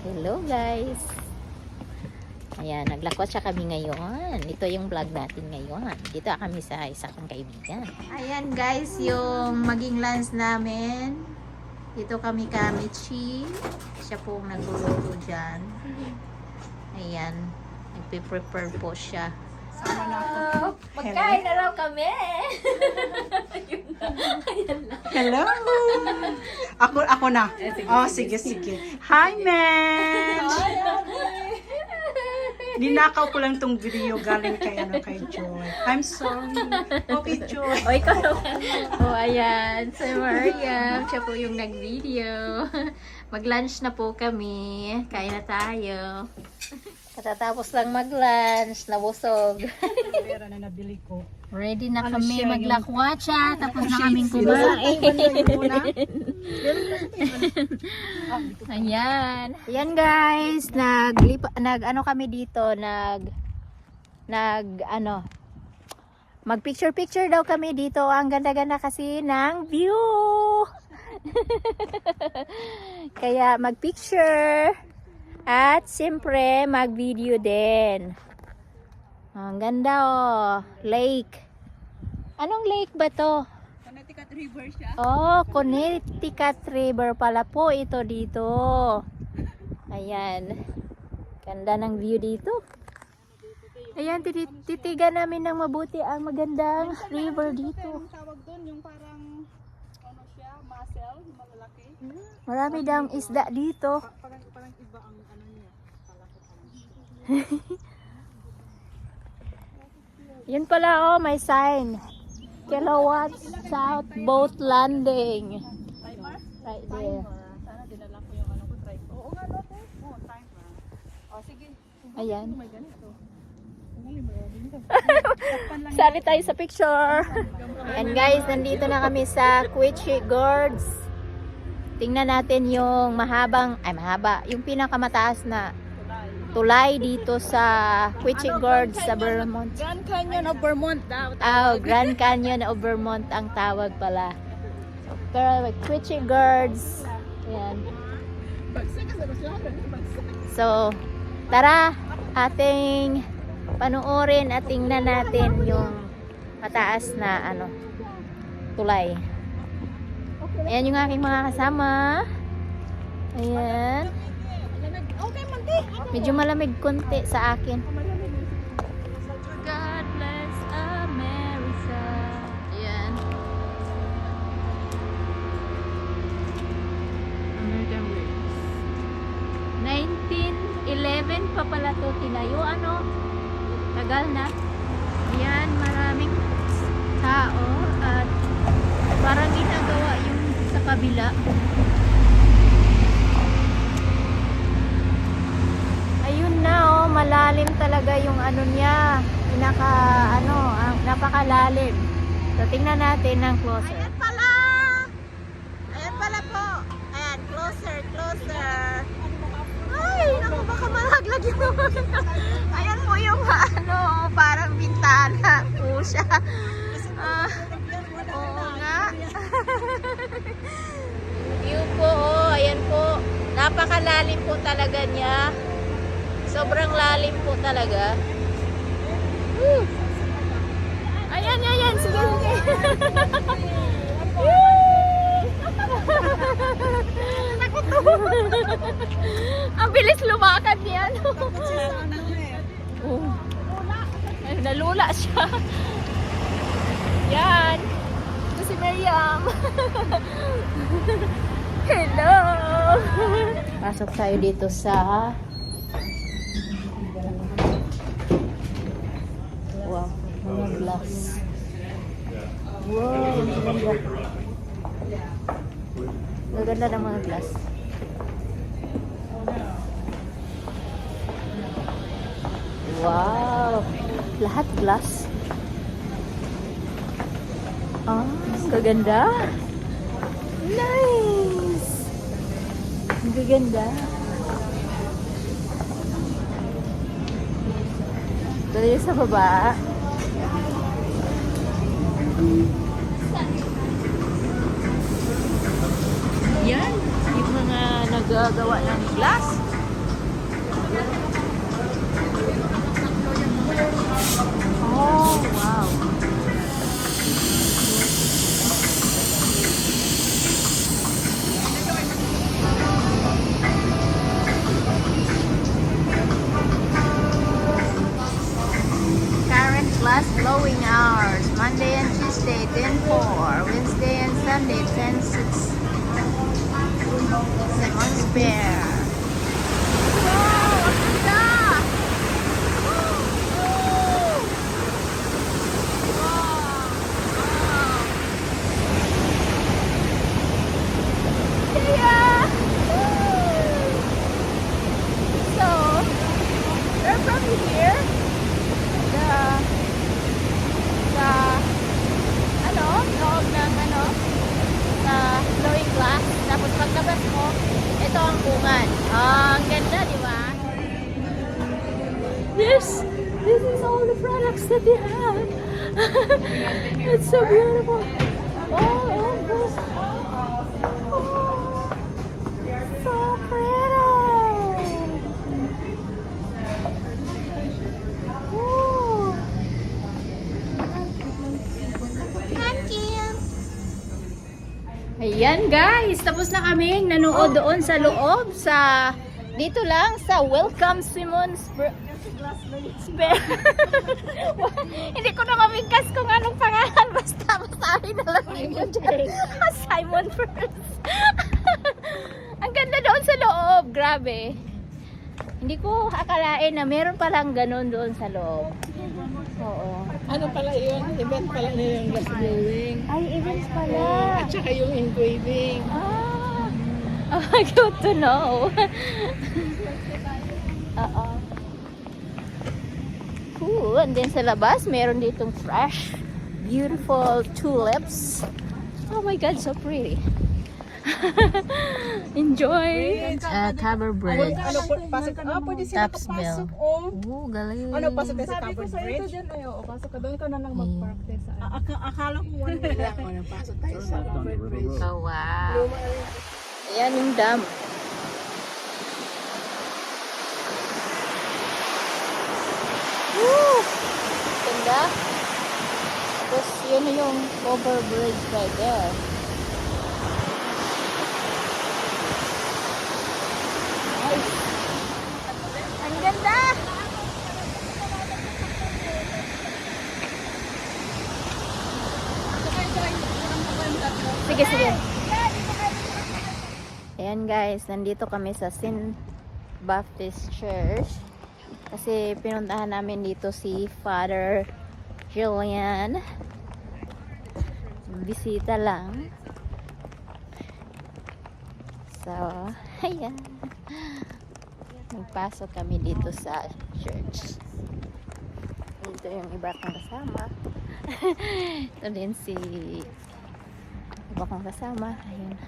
Hello guys! Ayan, naglakot siya kami ngayon. Ito yung vlog natin ngayon. Dito kami sa isa kong kaibigan. Ayan guys, yung maging lunch namin. Dito kami kamichi. Siya pong nagluluto dyan. Ayan, nagpe-prepare po siya. Sama na ako. Magkain na raw kami! Hello! Ako, ako na. Oh, sige, sige. Hi, man! Ninakaw ko lang tong video galing kay, ano, kay Joy. I'm sorry. Okay, Joy. O, ikaw naman. O, ayan. Si Mariam. Siya po yung nag-video. Mag-lunch na po kami. Kain na tayo. Katatapos lang mag-lunch. Nabusog. Pera na nabili ko. Ready na Ano kami maglakwatsa. Tapos na kaming kumain. Ayan. Ayan guys, nag nag ano kami dito, nag nag ano mag picture picture daw kami dito. Ang ganda-ganda kasi ng view. Kaya mag picture at siyempre mag video din. Ang ganda oh, lake. Anong lake ba to? Connecticut River siya. Oh, Connecticut River pala po ito dito. Ayan. Ganda ng view dito. Ayan, titi- titigan namin ng mabuti ang magandang river dito. Ang tawag doon, yung parang, ano siya, mussel, yung malalaki. Marami daw isda dito. Pa- Parang, parang iba ang ano niya. Kala ko Yun pala oh, may sign. Kilowatt South Boat Landing. Right there. Sana dinala yung ano ko, ko. Oo nga, no. Oo, timer. O, sige. Ayan. Sali tayo sa picture. And guys, nandito na kami sa Quiche Gorge. Tingnan natin yung mahabang, ay mahaba, yung pinakamataas na tulay dito sa Quiche Gorge sa Vermont. Grand Canyon of Vermont daw. Oh, Grand Canyon of Vermont ang tawag pala. Pero Gorge, ka sa masyado. Bagsak. So, tara, ating panuorin at tingnan natin yung mataas na ano, tulay. Ayan yung aking mga kasama. Ayan. Medyo malamig konti sa akin. God bless America. Ayan. American Wings. 1911 pa pala to tinayo. Ano? Tagal na. Ayan, maraming tao at parang ginagawa yung sa kabila. Ayun na oh, malalim talaga yung ano niya. Pinaka ano, ang napakalalim. So tingnan natin ng closer. Ayan pala. Ayan pala po. Ayan, closer, closer. Ay, naku, baka malaglag yun. Ayan po yung ano, parang bintana po siya. Ah, oo nga. View po, oh, ayan po. Napakalalim po talaga niya. Sobrang lalim po talaga. Woo! Ayan, ayan, sige, sige. Ang bilis lumakad niya. no? Oh. Ay, nalula siya. Yan. Ito si Miriam. Hello. Pasok tayo dito sa Wow, glass. Wow, ganda. Maganda ng mga glass. Wow! Lahat glass. Ah, ang gaganda. Nice! Ang gaganda. Dali sa baba. last blowing hours, Monday and Tuesday 10-4, Wednesday and Sunday 10-6. It's so beautiful. Oh, oh. Oh, so pretty. Oh. Thank you. Ayan guys, tapos na kaming nanood doon sa loob sa dito lang sa Welcome Simon's Br- Spe- Hindi ko na kamigkas kung anong pangalan basta masabi na lang ninyo dyan. Simon first. Ang ganda doon sa loob, grabe. Hindi ko akalain na meron palang ganun doon sa loob. Oo. Ano pala yun? Event pala nila yung glass blowing. Ay, events pala. At saka yung engraving. Ah, oh, good to know. Oo. And then sa labas, meron ditong fresh, beautiful tulips. Oh my God, so pretty. Enjoy. Uh, cover bridge. Ano po, pasok ka? Ah, pwede sila Taps papasok. Bell. Oh. Oh, galing. Ano, pasok tayo sa Sabi ko covered sa ito bridge? dyan, ayaw, o, pasok ka doon ka na lang mag-practice. Sa, Ah, aka- akala ko one day lang. Ano, pasok tayo sa covered bridge. Oh, wow. Ayan yung dam. Woo! Ganda. Tapos yun na yung overbridge right there. Nice. Ang ganda! Sige, sige. Ayan guys, nandito kami sa St. Baptist Church. Kasi pinuntahan namin dito si Father Julian. Bisita lang. So, ayan. Nagpasok kami dito sa church. Dito yung iba kong kasama. Ito din si iba kong kasama. Ayun.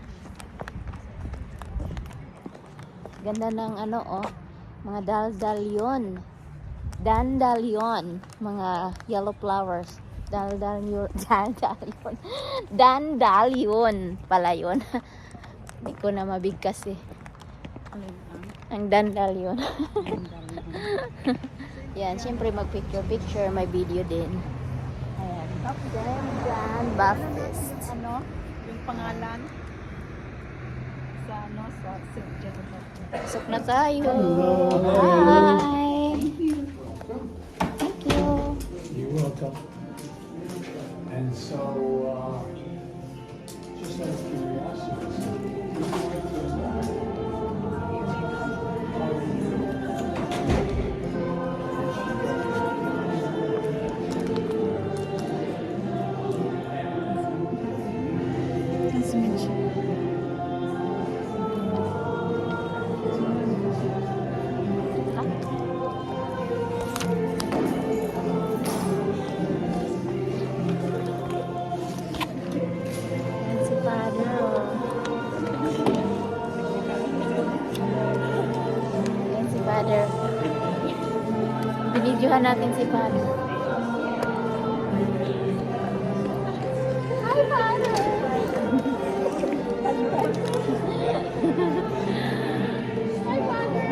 Ganda ng ano oh, mga daldalyon. Dandalion, mga yellow flowers. Daldalyon, dandalion. Dandalion pala yun. Hindi ko na mabigkas eh. Ang dandalion. Yan, syempre mag-picture-picture, may video din. Ayan. Dan, Dan Baptist. Ano? Yung pangalan? Na tayo. Hi! Thank you. You're welcome. And so, uh, just out of curiosity, Father. Binidyohan natin si Father. Hi, Father! Hi, Father!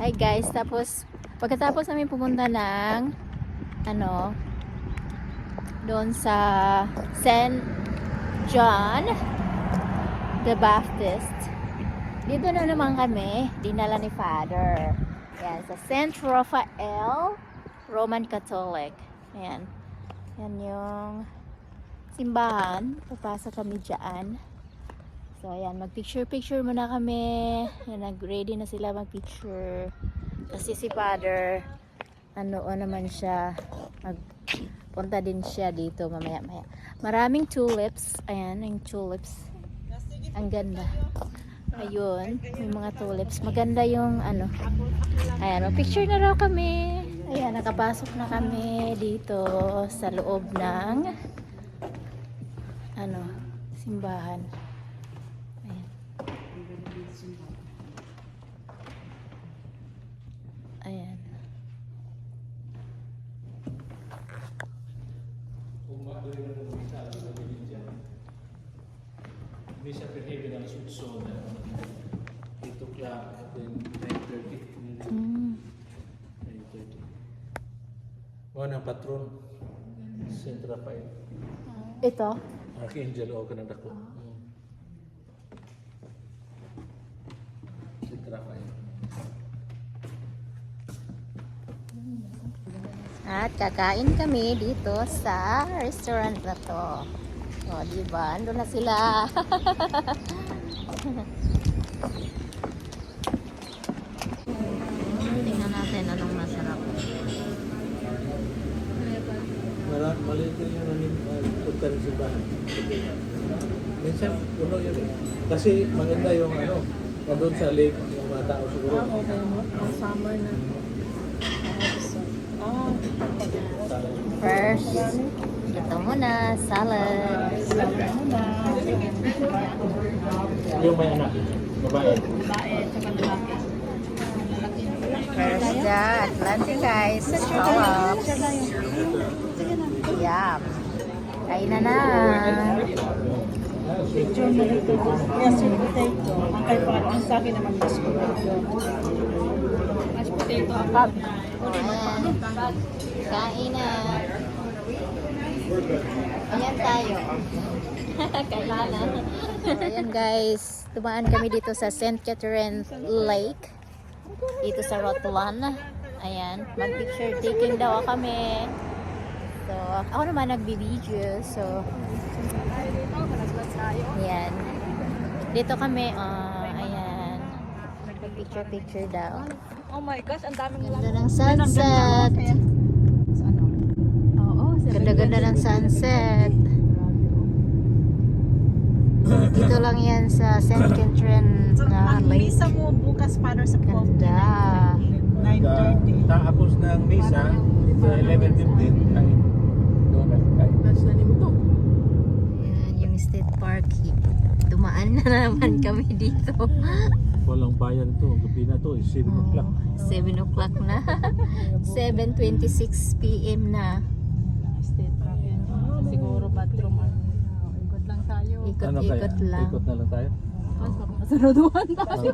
Hi guys, tapos pagkatapos namin pumunta ng ano doon sa St. John the Baptist. Dito na naman kami, dinala ni Father. Yan, sa St. Raphael Roman Catholic. Ayan. Yan yung simbahan. Papasok kami dyan. So, ayan, mag-picture-picture muna kami. Ayan, nag-ready na sila mag-picture. Kasi si Father, ano o naman siya, magpunta din siya dito mamaya-maya. Maraming tulips. Ayan, yung tulips. Ang ganda. Ayun, may mga tulips. Maganda yung ano. Ayan, mag-picture na raw kami. Ayan, nakapasok na kami dito sa loob ng ano, simbahan. Ayan. Ayan. Misa per heaven ang sutson. 8 o'clock, then 9.30. Mm. 9.30. Mga ng patron. Saint Raphael. Ito? Archangel o kanang dako. Saint Raphael. At kakain kami dito sa restaurant na to. O, di ba? Ando na sila. Maliit din yung namin pagkan sa bahay. Minsan, puno yun eh. Kasi maganda yung ano, nandun sa lake, yung mga tao siguro. Okay mo? Ang summer na. Ah, First, ito muna, salad. Yung may anak, babae. babae, tsaka lalaki. First, the Atlantic guys. Scallops. Yum. Kain na na. Picture na dito. Yes, potato. Ang kay pa, ang sa akin naman mas potato. Mashed potato. Ayan. Kain na. Ayan tayo. Kain na. Ayan guys. Tumaan kami dito sa St. Catherine Lake. Dito sa Rotlan. Ayan. Mag-picture taking daw kami. So, ako naman nagbi-video. So, ayan. Dito kami, ah, ayan. Mag-picture-picture daw. Oh my gosh, ang daming Ganda ng sunset. ano? Oo, Ganda-ganda ng sunset. Dito lang yan sa St. Catherine So, na ang lake. misa mo bukas para sa 12 Ganda. 9.30. Tapos ng misa, sa 11.15, kain. Doon na kain. Nasa mo to. Ayan, yung state park. Dumaan na naman kami dito. Walang bayan to. Gabi na to, 7 o'clock. 7 o'clock na. 7.26 p.m. na. State park yan. Siguro bathroom. ano. Ikot lang tayo. Ikot-ikot lang. Ikot na lang tayo. Masaraduhan tayo.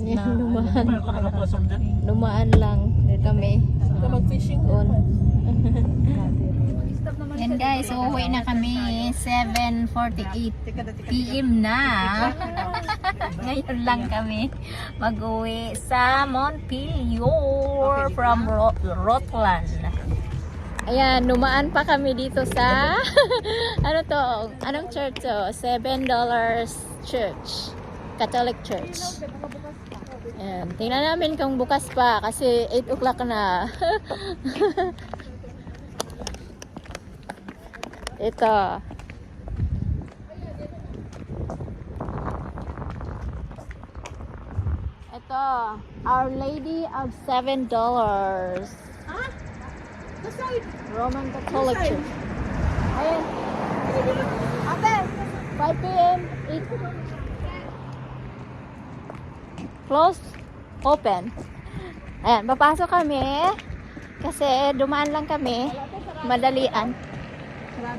Ayan, lumaan. Nakapasok din. Lumaan lang kami. Ito mag-fishing. Yan guys, uuwi na kami 7.48 Tika na, tika. PM na. Ngayon lang kami mag-uwi sa Montpelier from Ro- Rotland. Ayan, numaan pa kami dito sa ano to? Anong church to? $7 church. Catholic church. Ayan, tingnan namin kung bukas pa kasi 8 o'clock na. Ito. Ito, Our Lady of Seven Dollars. Roman Catholic Church. Ayan. Ate! 5 p.m. 8. Close. Open. Ayan, papasok kami. Kasi dumaan lang kami. Madalian.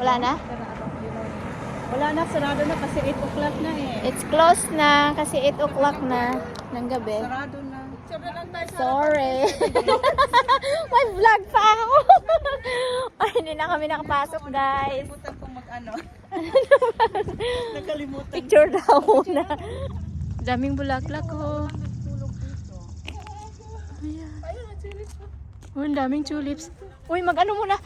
Wala na? Wala na, sarado na kasi 8 o'clock na eh. It's closed na kasi 8 o'clock na ng gabi. Sarado na. Sorry. May vlog pa ako. Ay, hindi na kami nakapasok, guys. Nakalimutan kong mag-ano. Nakalimutan. Picture daw muna. Daming bulaklak ko. Ayan. Oh, ang daming tulips. Uy, mag-ano muna.